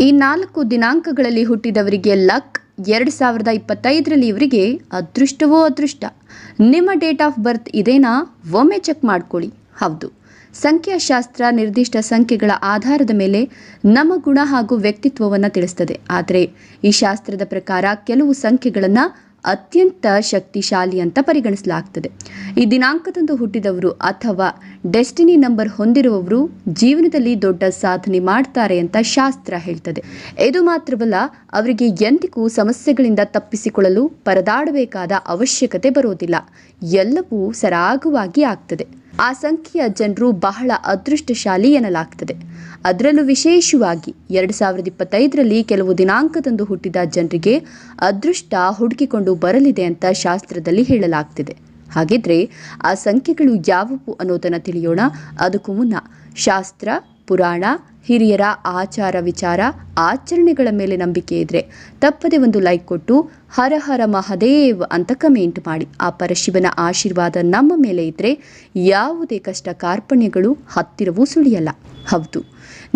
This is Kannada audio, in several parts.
ಈ ನಾಲ್ಕು ದಿನಾಂಕಗಳಲ್ಲಿ ಹುಟ್ಟಿದವರಿಗೆ ಲಕ್, ಎರಡು ಸಾವಿರದ ಇಪ್ಪತ್ತೈದರಲ್ಲಿ ಇವರಿಗೆ ಅದೃಷ್ಟವೋ ಅದೃಷ್ಟ? ನಿಮ್ಮ ಡೇಟ್ ಆಫ್ ಬರ್ತ್ ಇದೇನಾ? ಒಮ್ಮೆ ಚೆಕ್ ಮಾಡ್ಕೊಳ್ಳಿ. ಹೌದು. ಸಂಖ್ಯಾಶಾಸ್ತ್ರ ನಿರ್ದಿಷ್ಟ ಸಂಖ್ಯೆಗಳ ಆಧಾರದ ಮೇಲೆ ನಮ್ಮ ಗುಣ ಹಾಗೂ ವ್ಯಕ್ತಿತ್ವವನ್ನು ತಿಳಿಸ್ತದೆ. ಆದರೆ ಈ ಶಾಸ್ತ್ರದ ಪ್ರಕಾರ ಕೆಲವು ಸಂಖ್ಯೆಗಳನ್ನು ಅತ್ಯಂತ ಶಕ್ತಿಶಾಲಿ ಅಂತ ಪರಿಗಣಿಸಲಾಗ್ತದೆ. ಈ ದಿನಾಂಕದಂದು ಹುಟ್ಟಿದವರು ಅಥವಾ ಡೆಸ್ಟಿನಿ ನಂಬರ್ ಹೊಂದಿರುವವರು ಜೀವನದಲ್ಲಿ ದೊಡ್ಡ ಸಾಧನೆ ಮಾಡ್ತಾರೆ ಅಂತ ಶಾಸ್ತ್ರ ಹೇಳ್ತದೆ. ಇದು ಮಾತ್ರವಲ್ಲ, ಅವರಿಗೆ ಎಂದಿಗೂ ಸಮಸ್ಯೆಗಳಿಂದ ತಪ್ಪಿಸಿಕೊಳ್ಳಲು ಪರದಾಡಬೇಕಾದ ಅವಶ್ಯಕತೆ ಬರೋದಿಲ್ಲ. ಎಲ್ಲವೂ ಸರಾಗವಾಗಿ ಆಗ್ತದೆ. ಆ ಸಂಖ್ಯೆಯ ಜನರು ಬಹಳ ಅದೃಷ್ಟಶಾಲಿ ಎನ್ನಲಾಗ್ತದೆ. ಅದರಲ್ಲೂ ವಿಶೇಷವಾಗಿ ಎರಡು ಸಾವಿರದ ಇಪ್ಪತ್ತೈದರಲ್ಲಿ ಕೆಲವು ದಿನಾಂಕದಂದು ಹುಟ್ಟಿದ ಜನರಿಗೆ ಅದೃಷ್ಟ ಹುಡುಕಿಕೊಂಡು ಬರಲಿದೆ ಅಂತ ಶಾಸ್ತ್ರದಲ್ಲಿ ಹೇಳಲಾಗ್ತಿದೆ. ಹಾಗಿದ್ರೆ ಆ ಸಂಖ್ಯೆಗಳು ಯಾವುವು ಅನ್ನೋದನ್ನು ತಿಳಿಯೋಣ. ಅದಕ್ಕೂ ಮುನ್ನ ಶಾಸ್ತ್ರ ಪುರಾಣ, ಹಿರಿಯರ ಆಚಾರ ವಿಚಾರ, ಆಚರಣೆಗಳ ಮೇಲೆ ನಂಬಿಕೆ ಇದ್ರೆ ತಪ್ಪದೆ ಒಂದು ಲೈಕ್ ಕೊಟ್ಟು ಹರ ಹರ ಮಹದೇವ್ ಅಂತ ಕಮೆಂಟ್ ಮಾಡಿ. ಆ ಪರಶಿವನ ಆಶೀರ್ವಾದ ನಮ್ಮ ಮೇಲೆ ಇದ್ರೆ ಯಾವುದೇ ಕಷ್ಟ ಕಾರ್ಪಣ್ಯಗಳು ಹತ್ತಿರವೂ ಸುಳಿಯಲ್ಲ. ಹೌದು,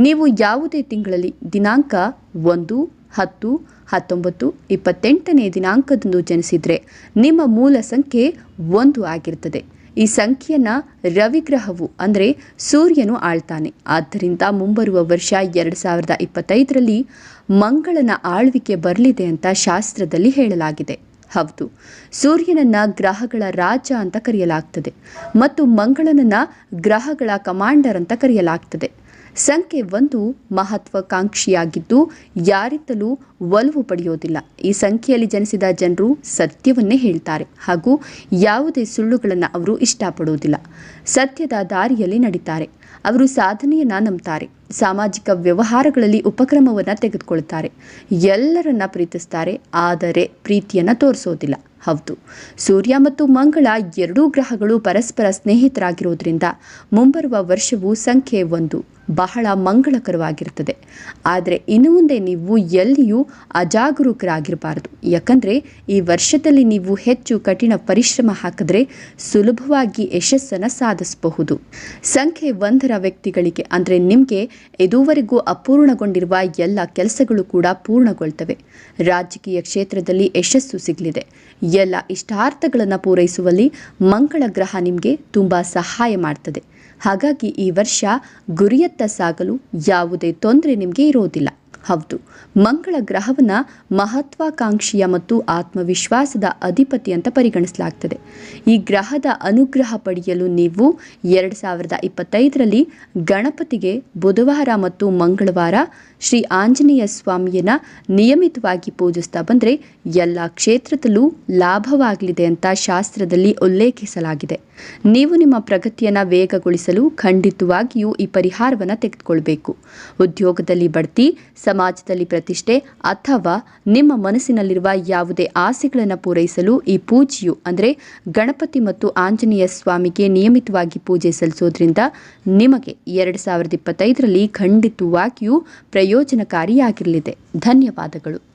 ನೀವು ಯಾವುದೇ ತಿಂಗಳಲ್ಲಿ ದಿನಾಂಕ ಒಂದು, ಹತ್ತು, ಹತ್ತೊಂಬತ್ತು, ಇಪ್ಪತ್ತೆಂಟನೇ ದಿನಾಂಕದಂದು ಜನಿಸಿದರೆ ನಿಮ್ಮ ಮೂಲ ಸಂಖ್ಯೆ ಒಂದು ಆಗಿರ್ತದೆ. ಈ ಸಂಖ್ಯೆಯನ್ನ ರವಿಗ್ರಹವು ಅಂದರೆ ಸೂರ್ಯನು ಆಳ್ತಾನೆ. ಆದ್ದರಿಂದ ಮುಂಬರುವ ವರ್ಷ ಎರಡು ಸಾವಿರದ ಇಪ್ಪತ್ತೈದರಲ್ಲಿ ಮಂಗಳನ ಆಳ್ವಿಕೆ ಬರಲಿದೆ ಅಂತ ಶಾಸ್ತ್ರದಲ್ಲಿ ಹೇಳಲಾಗಿದೆ. ಹೌದು, ಸೂರ್ಯನನ್ನ ಗ್ರಹಗಳ ರಾಜ ಅಂತ ಕರೆಯಲಾಗ್ತದೆ ಮತ್ತು ಮಂಗಳನನ್ನ ಗ್ರಹಗಳ ಕಮಾಂಡರ್ ಅಂತ ಕರೆಯಲಾಗ್ತದೆ. ಸಂಖ್ಯೆ ಒಂದು ಮಹತ್ವಾಕಾಂಕ್ಷಿಯಾಗಿದ್ದು, ಯಾರಿಂದಲೂ ಒಲವು ಪಡೆಯೋದಿಲ್ಲ. ಈ ಸಂಖ್ಯೆಯಲ್ಲಿ ಜನಿಸಿದ ಜನರು ಸತ್ಯವನ್ನೇ ಹೇಳ್ತಾರೆ. ಹಾಗೂ ಯಾವುದೇ ಸುಳ್ಳುಗಳನ್ನು ಅವರು ಇಷ್ಟಪಡುವುದಿಲ್ಲ ಸತ್ಯದ ದಾರಿಯಲ್ಲಿ ನಡೀತಾರೆ. ಅವರು ಸಾಧನೆಯನ್ನ ನಂಬ್ತಾರೆ. ಸಾಮಾಜಿಕ ವ್ಯವಹಾರಗಳಲ್ಲಿ ಉಪಕ್ರಮವನ್ನು ತೆಗೆದುಕೊಳ್ತಾರೆ ಎಲ್ಲರನ್ನ ಪ್ರೀತಿಸ್ತಾರೆ. ಆದರೆ ಪ್ರೀತಿಯನ್ನು ತೋರಿಸೋದಿಲ್ಲ. ಹೌದು. ಸೂರ್ಯ ಮತ್ತು ಮಂಗಳ ಎರಡೂ ಗ್ರಹಗಳು ಪರಸ್ಪರ ಸ್ನೇಹಿತರಾಗಿರೋದ್ರಿಂದ ಮುಂಬರುವ ವರ್ಷವು ಸಂಖ್ಯೆ ಒಂದು. ಬಹಳ ಮಂಗಳಕರವಾಗಿರುತ್ತದೆ. ಆದರೆ ಇನ್ನು ಮುಂದೆ ನೀವು ಎಲ್ಲಿಯೂ ಅಜಾಗರೂಕರಾಗಿರಬಾರದು. ಯಾಕಂದರೆ ಈ ವರ್ಷದಲ್ಲಿ ನೀವು ಹೆಚ್ಚು ಕಠಿಣ ಪರಿಶ್ರಮ ಹಾಕಿದ್ರೆ ಸುಲಭವಾಗಿ ಯಶಸ್ಸನ್ನು ಸಾಧಿಸಬಹುದು. ಸಂಖ್ಯೆ ಒಂದರ ವ್ಯಕ್ತಿಗಳಿಗೆ ಅಂದರೆ ನಿಮಗೆ ಇದುವರೆಗೂ ಅಪೂರ್ಣಗೊಂಡಿರುವ ಎಲ್ಲ ಕೆಲಸಗಳು ಕೂಡ ಪೂರ್ಣಗೊಳ್ತವೆ. ರಾಜಕೀಯ ಕ್ಷೇತ್ರದಲ್ಲಿ ಯಶಸ್ಸು ಸಿಗಲಿದೆ. ಎಲ್ಲ ಇಷ್ಟಾರ್ಥಗಳನ್ನು ಪೂರೈಸುವಲ್ಲಿ ಮಂಗಳ ಗ್ರಹ ನಿಮಗೆ ತುಂಬ ಸಹಾಯ ಮಾಡ್ತದೆ. ಹಾಗಾಗಿ ಈ ವರ್ಷ ಗುರಿಯತ್ತ ಸಾಗಲು ಯಾವುದೇ ತೊಂದರೆ ನಿಮಗೆ ಇರೋದಿಲ್ಲ. ಹೌದು. ಮಂಗಳ ಗ್ರಹವನ್ನ ಮಹತ್ವಾಕಾಂಕ್ಷಿಯ ಮತ್ತು ಆತ್ಮವಿಶ್ವಾಸದ ಅಧಿಪತಿ ಅಂತ ಪರಿಗಣಿಸಲಾಗ್ತದೆ. ಈ ಗ್ರಹದ ಅನುಗ್ರಹ ಪಡೆಯಲು ನೀವು ಎರಡು ಸಾವಿರದ ಇಪ್ಪತ್ತೈದರಲ್ಲಿ ಗಣಪತಿಗೆ ಬುಧವಾರ ಮತ್ತು ಮಂಗಳವಾರ ಶ್ರೀ ಆಂಜನೇಯ ಸ್ವಾಮಿಯನ್ನ ನಿಯಮಿತವಾಗಿ ಪೂಜಿಸ್ತಾ ಬಂದರೆ ಎಲ್ಲ ಕ್ಷೇತ್ರದಲ್ಲೂ ಲಾಭವಾಗಲಿದೆ ಅಂತ ಶಾಸ್ತ್ರದಲ್ಲಿ ಉಲ್ಲೇಖಿಸಲಾಗಿದೆ. ನೀವು ನಿಮ್ಮ ಪ್ರಗತಿಯನ್ನು ವೇಗಗೊಳಿಸಲು ಖಂಡಿತವಾಗಿಯೂ ಈ ಪರಿಹಾರವನ್ನು ತೆಗೆದುಕೊಳ್ಬೇಕು. ಉದ್ಯೋಗದಲ್ಲಿ ಬಡ್ತಿ ಸಮಾಜದಲ್ಲಿ ಪ್ರತಿಷ್ಠೆ ಅಥವಾ ನಿಮ್ಮ ಮನಸ್ಸಿನಲ್ಲಿರುವ ಯಾವುದೇ ಆಸೆಗಳನ್ನು ಪೂರೈಸಲು ಈ ಪೂಜೆಯು ಅಂದರೆ ಗಣಪತಿ ಮತ್ತು ಆಂಜನೇಯ ಸ್ವಾಮಿಗೆ ನಿಯಮಿತವಾಗಿ ಪೂಜೆ ಸಲ್ಲಿಸೋದ್ರಿಂದ ನಿಮಗೆ ಎರಡು ಸಾವಿರದ ಇಪ್ಪತ್ತೈದರಲ್ಲಿ ಖಂಡಿತವಾಗಿಯೂ ಪ್ರಯೋಜನಕಾರಿಯಾಗಿರಲಿದೆ. ಧನ್ಯವಾದಗಳು.